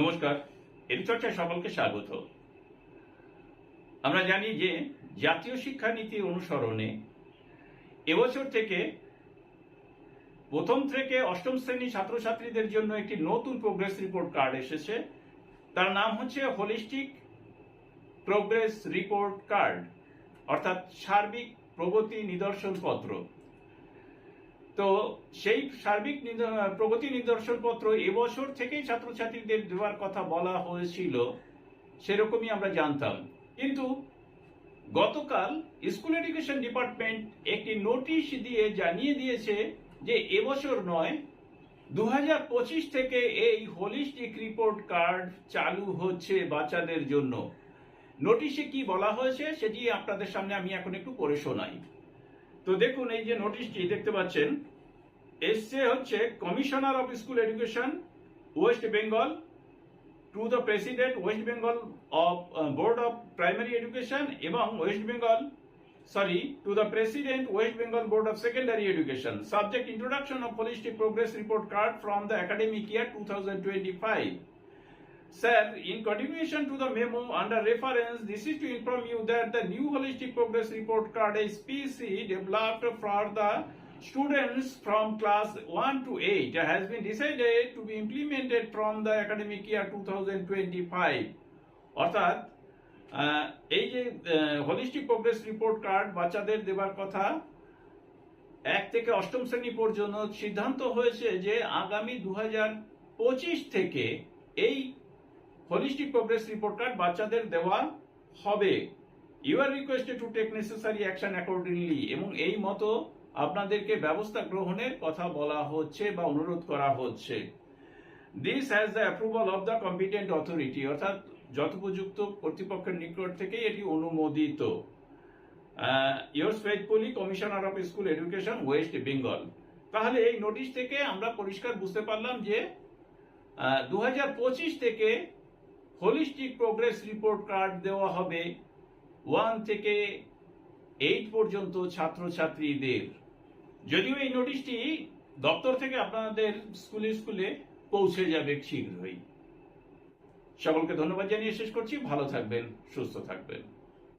নমস্কার চর্চায় সকলকে স্বাগত। আমরা জানি যে জাতীয় শিক্ষানীতি অনুসরণে এবছর থেকে প্রথম থেকে অষ্টম শ্রেণি ছাত্রছাত্রীদের জন্য একটি নতুন প্রোগ্রেস রিপোর্ট কার্ড এসেছে। তার নাম হচ্ছে হোলিস্টিক প্রোগ্রেস রিপোর্ট কার্ড অর্থাৎ সার্বিক প্রগতি নিদর্শন পত্র। তো সেই সার্বিক প্রগতি নিদর্শন পত্র এবছর থেকেই ছাত্রছাত্রীদের দেওয়ার কথা বলা হয়েছিল, সেরকমই আমরা জানতাম। কিন্তু গতকাল স্কুল এডুকেশন ডিপার্টমেন্ট একটি নোটিশ দিয়ে জানিয়ে দিয়েছে যে এবছর নয় দু থেকে এই হোলিস্টিক রিপোর্ট কার্ড চালু হচ্ছে বাচ্চাদের জন্য। নোটিশে কি বলা হয়েছে সেটি আপনাদের সামনে আমি এখন একটু পড়ে শোনাই। তো দেখুন, এই যে নোটিশটি দেখতে পাচ্ছেন, এসছে হচ্ছে commissioner of school education West Bengal to the president West Bengal of board of primary education এবং West Bengal sorry to the president West Bengal board of secondary education subject introduction of holistic progress report card from the academic year two thousand twenty five Sir, in continuation to the memo under reference, this is to inform you that the new holistic progress report card SPC developed for the students from class 1 to 8 has been decided to be implemented from the academic year 2025. অর্থাৎ এই যে holistic progress report card বাচ্চাদের দেবার কথা এক থেকে অষ্টম শ্রেণি পর্যন্ত সিদ্ধান্ত হয়েছে যে আগামী দু হাজার পঁচিশ থেকে এই হোলিস্টিক প্রোগ্রেস রিপোর্ট কার্ড বাচ্চাদের দেওয়া হবে। You are requested to take necessary action accordingly এবং এই মতো আপনাদেরকে ব্যবস্থা গ্রহণের কথা বলা হচ্ছে বা অনুরোধ করা হচ্ছে। This has the approval of the competent authority অর্থাৎ যথোপযুক্ত কর্তৃপক্ষের নিকট থেকে এটি অনুমোদিত। Yours faithfully commissioner of school education West Bengal তাহলে এই নোটিশ থেকে আমরা পরিষ্কার বুঝতে পারলাম যে দু হাজার পঁচিশ থেকে হোলিস্টিক প্রোগ্রেস রিপোর্ট কার্ড দেওয়া হবে ওয়ান থেকে এইট পর্যন্ত ছাত্রছাত্রীদের। যদিও এই নোটিশটি দপ্তর থেকে আপনাদের স্কুলে স্কুলে পৌঁছে যাবে শীঘ্রই। সকলকে ধন্যবাদ জানিয়ে শেষ করছি। ভালো থাকবেন, সুস্থ থাকবেন।